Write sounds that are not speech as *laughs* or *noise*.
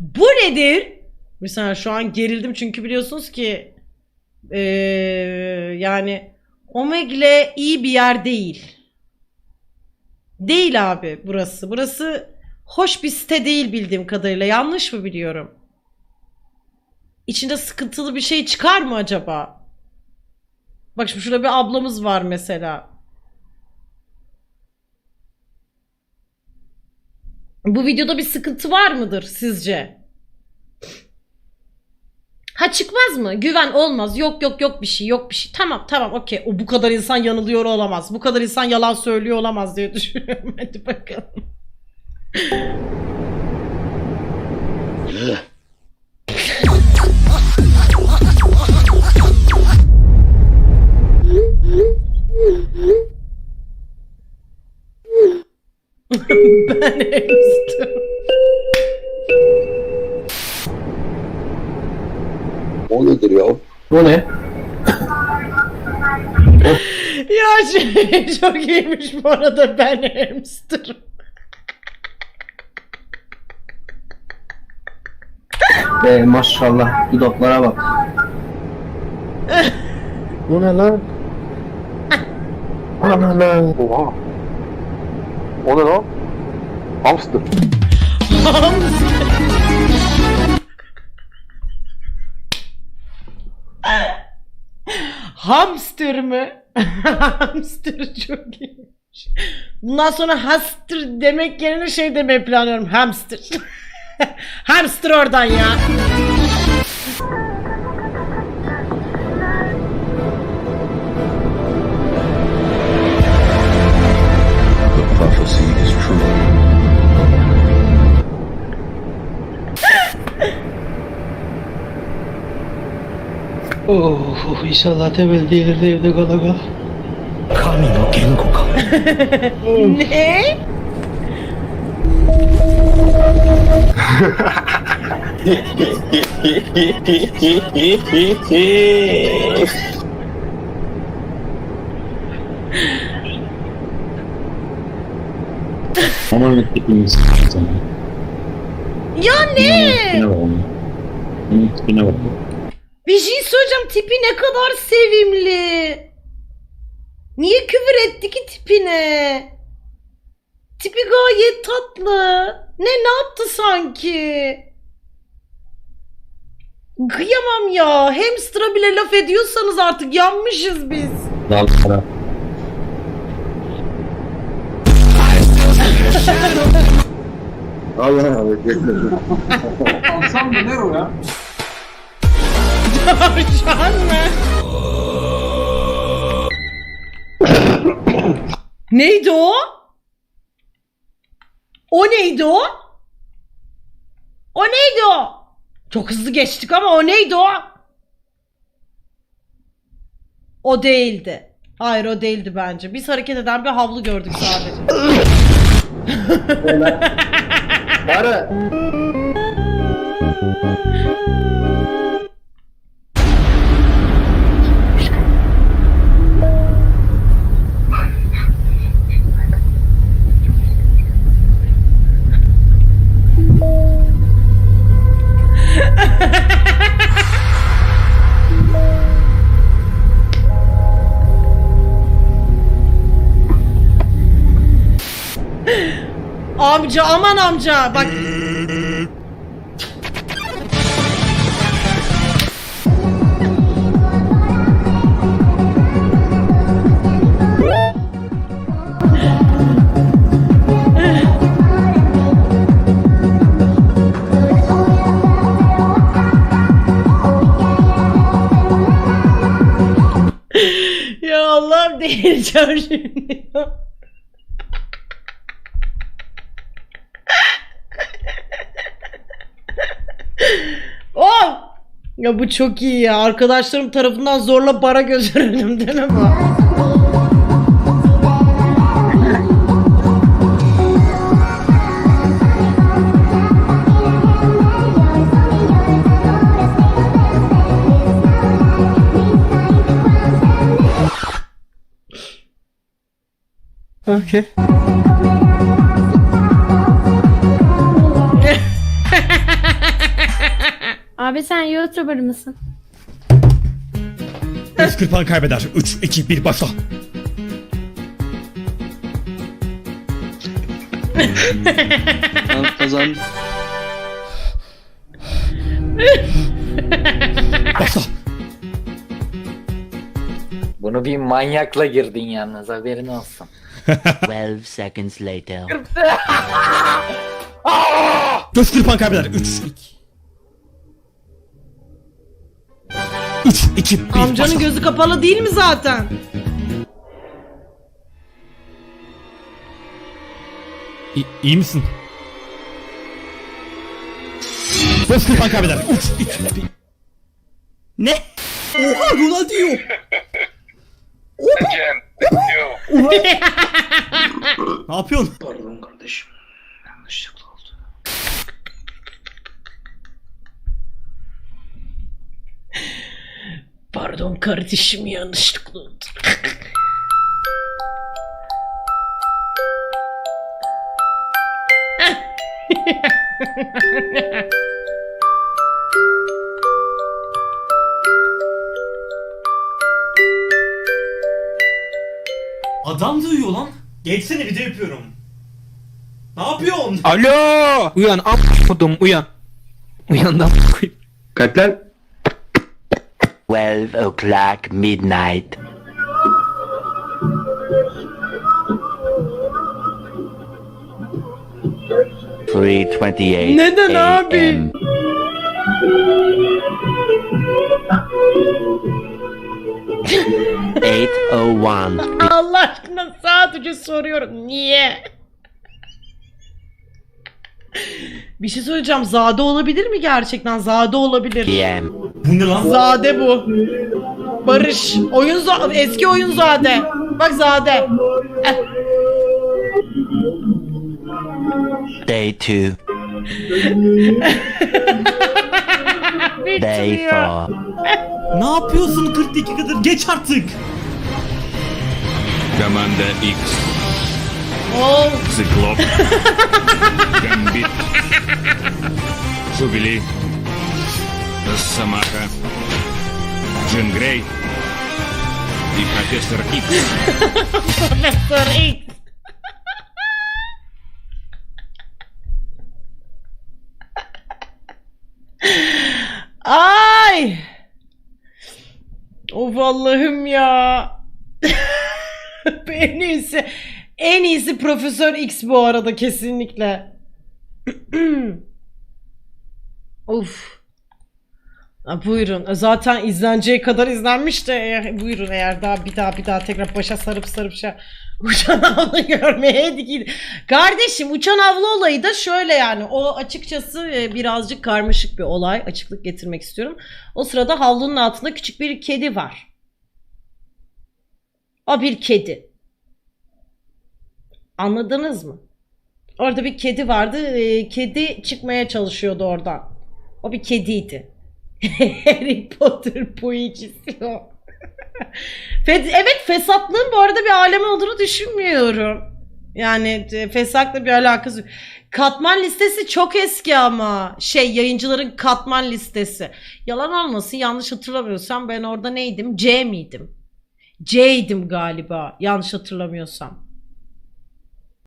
Bu nedir? Mesela şu an gerildim çünkü biliyorsunuz ki eee, yani Omegle iyi bir yer değil. Değil abi burası. Burası hoş bir site değil bildiğim kadarıyla. Yanlış mı biliyorum? İçinde sıkıntılı bir şey çıkar mı acaba? Bak şimdi şurada bir ablamız var mesela. Bu videoda bir sıkıntı var mıdır sizce? Ha çıkmaz mı? Güven olmaz. Yok yok yok bir şey yok bir şey. Tamam tamam okey. O bu kadar insan yanılıyor olamaz. Bu kadar insan yalan söylüyor olamaz diye *laughs* düşünüyorum. Hadi bakalım. *laughs* ben hamster. O nedir ya? Bu ne? Ya şey *laughs* çok iyiymiş bu arada ben hamster. Be maşallah dudaklara bak. Bu ne lan? Ana lan. Oha. O ne lan? Hamster. Hamster mı? *laughs* hamster çok iyiymiş. Bundan sonra hamster demek yerine şey demeyi planlıyorum. Hamster. *laughs* hamster oradan ya. Oh, inşallah temel değildir de evde kala kal. *laughs* Ne? Aman ettiğimiz sana. Ya ne? Ne var onun? Onun tipine bak. Bir şey söyleyeceğim. Tipi ne kadar sevimli. Niye küfür etti ki tipine? Tipi gayet tatlı. Ne ne yaptı sanki? Kıyamam ya. Hamster'a bile laf ediyorsanız artık yanmışız biz. Dal para. Allah Allah. Bekle. Tavşan *laughs* mı? neydi o? O neydi o? O neydi o? Çok hızlı geçtik ama o neydi o? O değildi. Hayır o değildi bence. Biz hareket eden bir havlu gördük sadece. Para. *laughs* amca aman amca bak. ya Allah'ım delireceğim şimdi. Oh! Ya bu çok iyi ya. Arkadaşlarım tarafından zorla bara götürüldüm değil mi bu? Okey. Abi sen YouTuber mısın? 140 puan kaybeder. 3, 2, 1 başla. Kazan. Başla. Bunu bir manyakla girdin yalnız haberin olsun. 12 seconds later. 140 puan kaybeder. 3, 2. 3, 2, 1 Amcanın başla. gözü kapalı değil mi zaten? İyi, iyi misin? 140 puan kaybeder. 3, 2, 1. Ne? Oha Ronaldinho. *laughs* ne yapıyorsun? Pardon kardeşim. Yanlışlıkla oldu. Pardon kardeşim yanlışlıkla oldu. Adam duyuyor lan. Geçsene video yapıyorum. Ne yapıyorsun? Alo! Uyan am kodum uyan. Uyandım. Kaç lan? 12 o'clock midnight. Three twenty-eight. Neden abi? Eight oh one. Allah aşkına sadece soruyorum. Niye? Bir şey söyleyeceğim. Zade olabilir mi gerçekten? Zade olabilir. PM. Bu ne lan? Zade bu. Barış. Oyun za eski oyun Zade. Bak Zade. Eh. Day 2. *laughs* Day çalıyor. 4. Ne yapıyorsun 40 dakikadır? Geç artık. Commander X, Oo, Cyclops, *laughs* Gambit, Zubili, Росомаха. Джин Грей. И профессор Икс. Profesör X. Ay. Of Allah'ım ya. *laughs* en iyisi. En iyisi Profesör X bu arada kesinlikle. *clears throat* of. Ha, buyurun. Zaten izleneceği kadar izlenmiş de e, buyurun eğer daha bir daha bir daha tekrar başa sarıp sarıp şey *laughs* uçan avlu görmeye dikil. Kardeşim uçan avlu olayı da şöyle yani o açıkçası e, birazcık karmaşık bir olay açıklık getirmek istiyorum. O sırada havlunun altında küçük bir kedi var. O bir kedi. Anladınız mı? Orada bir kedi vardı. e, Kedi çıkmaya çalışıyordu oradan. O bir kediydi. Harry Potter poecisi o. Evet fesatlığın bu arada bir alem olduğunu düşünmüyorum. Yani e, fesakla bir alakası yok. Katman listesi çok eski ama. Şey yayıncıların katman listesi. Yalan olmasın yanlış hatırlamıyorsam ben orada neydim? C miydim? C'ydim galiba yanlış hatırlamıyorsam.